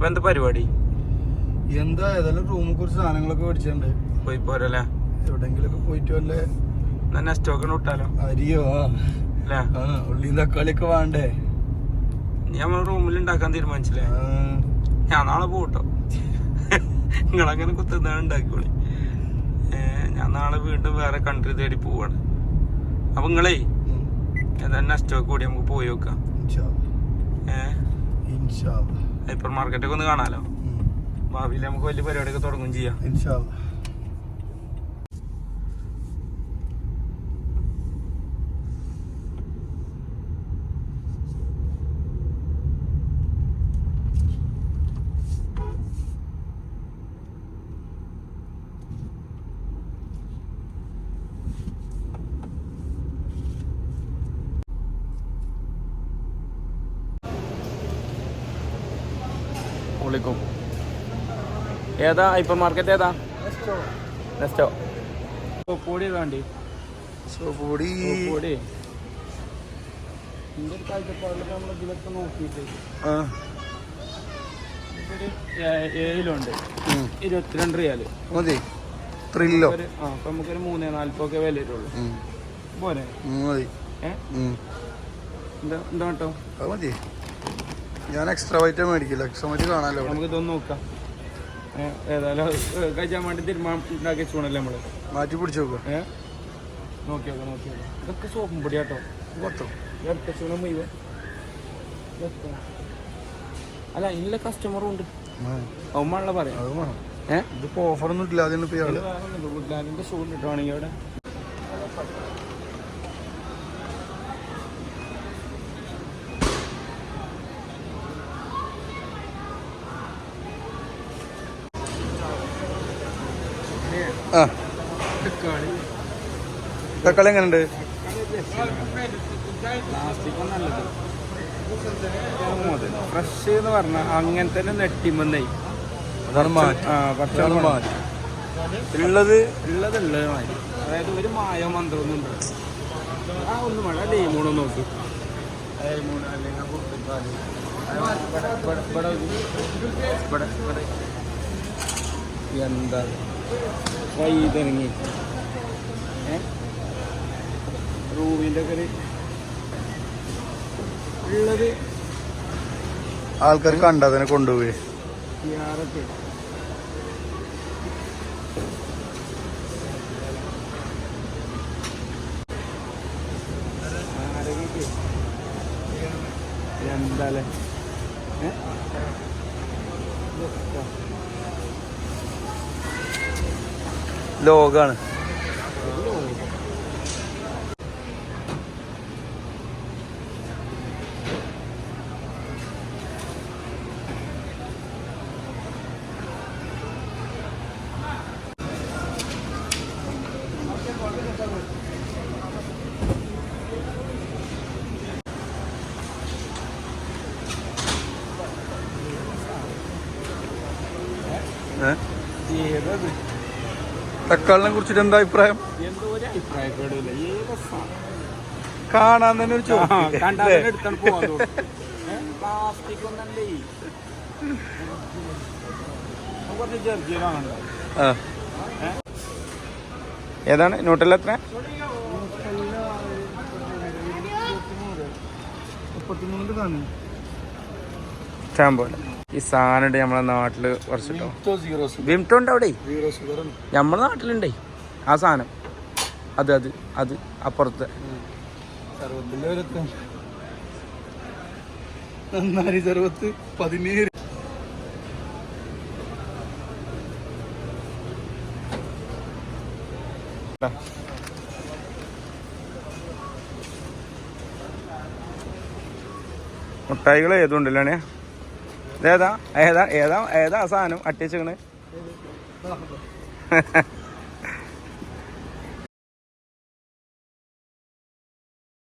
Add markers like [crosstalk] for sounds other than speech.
അപ്പൊ എന്താ പരിപാടി? എന്താ ഏതായാലും റൂമിൽ കുറച്ച് സാധനങ്ങളൊക്കെ മേടിച്ചിട്ടുണ്ട്. പോയി പോരല്ലേ എവിടെങ്കിലൊക്കെ പോയിട്ട് വല്ല എന്നാ സ്റ്റോക്ക് വിട്ടാലോ അരിയോ? ഉള്ളിയും തക്കാളിയൊക്കെ വേണ്ടേ? നമ്മൾ റൂമിൽ ഉണ്ടാക്കാൻ തീരുമാനിച്ചില്ലേ? ഞാൻ നാളെ പോട്ടോ നിങ്ങളങ്ങനെ കുത്തുന്ന ഉണ്ടാക്കിക്കോളി. ഞാൻ നാളെ വീണ്ടും വേറെ കൺട്രി തേടി പോവാണ്. അപ്പൊ നിങ്ങളേ. ഏതാ സ്റ്റോക്ക് കൂടി നമുക്ക് പോയി നോക്കാം. ഏഹ്. ഹൈപ്പർ മാർക്കറ്റൊക്കെ ഒന്ന് കാണാലോ. ഭാവിയിൽ നമുക്ക് വലിയ പരിപാടിയൊക്കെ തുടങ്ങും ചെയ്യാം. ഇൻഷാ വിളിക്കും. ഏതാ? ഹൈപ്പർ മാർക്കറ്റ് ഏതാ? നെസ്റ്റോ പൊടി വേണ്ടി. സോപ്പുപൊടി പൊടി. ഏ- ഏഴിലുണ്ട്. ഇരുപത്തിരണ്ട് റിയാൽ. മതി. ത്രില്ലോ. ഒരു ആ അപ്പൊ നമുക്കൊരു മൂന്നേ നാല്പൊക്കെ വില വരുള്ളൂ ഉം. പോരെ? ഉം, മതി. ഏ? ഉം. എന്താ എന്താ കേട്ടോ? അത് മതി. ഞാൻ എക്സ്ട്രാ വൈറ്റ് മേടിക്കില്ല. എക്സ്ട്രാ വൈറ്റ് കാണാലോ നമുക്ക് ഇതൊന്ന് നോക്കാം ഏതായാലും കഴിക്കാൻ വേണ്ടി തീരുമാനം വെച്ചോണല്ലേ നമ്മൾ? മാറ്റി പിടിച്ചു നോക്കാം ഏ? നോക്കി നോക്കാം നോക്കി നോക്കാം ഇതൊക്കെ സോപ്പും പൊടി കേട്ടോ പത്തോ എടുത്തൂടെ മുഴുവൻ. ഇതൊക്കെ. അല്ല ഇല്ല കസ്റ്റമറും ഉണ്ട്. അവന്മാണല്ലോ പറയാം. അത് വേണം. ഏ? ഇതിപ്പോ ഓഫറൊന്നും ഇല്ല അതിന് ഇപ്പൊ ഇയാൾ വുഡ്ലാൻഡിന്റെ ഷൂ ഇട്ടാണെങ്കിൽ അവിടെ ആ. തക്കാളി. എങ്ങനെയുണ്ട് ഫ്രഷ് എന്ന് പറഞ്ഞ അങ്ങനെ തന്നെ നെട്ടിമെന്നേ അതാണ് മാറ്റി. അതാണ് മാറ്റി. ഉള്ളത്? ഉള്ളത് ഉള്ളത് മാറ്റി അതായത് ഒരു മായ മന്ത്രമൊന്നും ഉണ്ട് ആ ഒന്നും വേണ്ട നോക്ക് നോക്കി. ലൈമൂൺ അല്ലെങ്കിൽ. എന്താ? വൈതനങ്ങി. റൂമിന്റെ ഒക്കെ ഉള്ളത് ആൾക്കാർ കണ്ടതിനെ കൊണ്ടുപോയി യാറൊക്കെ ആരെങ്കിലും എന്താല്ലേ ഏ? ഇതൊക്കെ. ലോകാണ്. ഏ? തക്കാളിനെ കുറിച്ചിട്ട് എന്താ അഭിപ്രായം? കാണാൻ തന്നെ ഒരു. ഏതാണ്? ന്യൂട്രൽ എത്ര? സ്റ്റാമ്പോ കാണും. ഈ സാധനം നമ്മളെ നാട്ടിൽ കുറച്ചിട്ടോ. വിംട്ടോ ഉണ്ട്. അവിടെ നമ്മളെ നാട്ടിലുണ്ടേ. ആ സാധനം. അത് അത് അത് അപ്പുറത്തെ. നന്നാരി സർവത്ത് പതിനേഴ്. മുട്ടായികൾ ഏതുണ്ടല്ലേ ഏതാ? ഏതാ? ഏതാ? ആ സാധനം? അട്ടിച്ചേക്കണ് [laughs]